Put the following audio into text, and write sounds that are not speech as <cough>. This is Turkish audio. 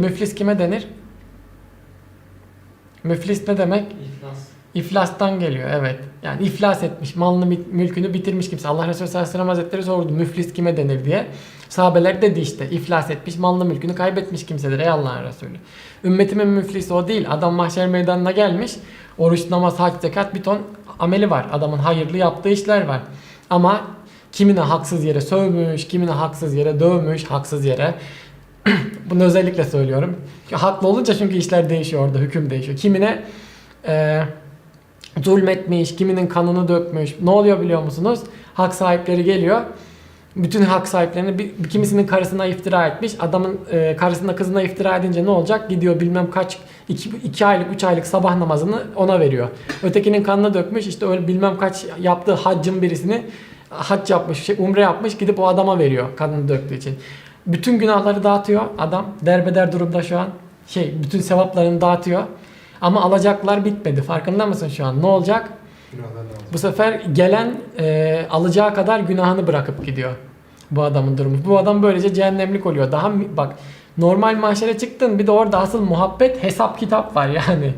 Müflis kime denir? Müflis ne demek? İflas. İflastan geliyor evet. Yani iflas etmiş, malını mülkünü bitirmiş kimse. Allah Resulü sallallahu aleyhi ve sellem hazretleri sordu müflis kime denir diye. Sahabeler dedi işte iflas etmiş, malını mülkünü kaybetmiş kimsedir ey Allah'ın Resulü. Ümmetimin müflisi o değil. Adam mahşer meydanına gelmiş. Oruç, namaz, hac, zekat bir ton ameli var. Adamın hayırlı yaptığı işler var. Ama kimine haksız yere sövmüş, kimine haksız yere dövmüş, haksız yere <clears throat> bunu özellikle söylüyorum. Haklı olunca çünkü işler değişiyor orada, hüküm değişiyor. Kimine eee zulmetmiş, kiminin kanını dökmüş. Ne oluyor biliyor musunuz? Hak sahipleri geliyor. Bütün hak sahiplerini bir, kimisinin karısına iftira etmiş. Adamın e, karısına kızına iftira edince ne olacak? Gidiyor bilmem kaç iki, iki aylık üç aylık sabah namazını ona veriyor. Ötekinin kanını dökmüş işte öyle bilmem kaç yaptığı haccın birisini hac yapmış, şey, umre yapmış gidip o adama veriyor kanını döktüğü için. Bütün günahları dağıtıyor adam. Derbeder durumda şu an. Şey bütün sevaplarını dağıtıyor. Ama alacaklar bitmedi. Farkında mısın şu an? Ne olacak? Bu sefer gelen e, alacağı kadar günahını bırakıp gidiyor. Bu adamın durumu. Bu adam böylece cehennemlik oluyor. Daha bak normal mahşere çıktın bir de orada asıl muhabbet hesap kitap var yani.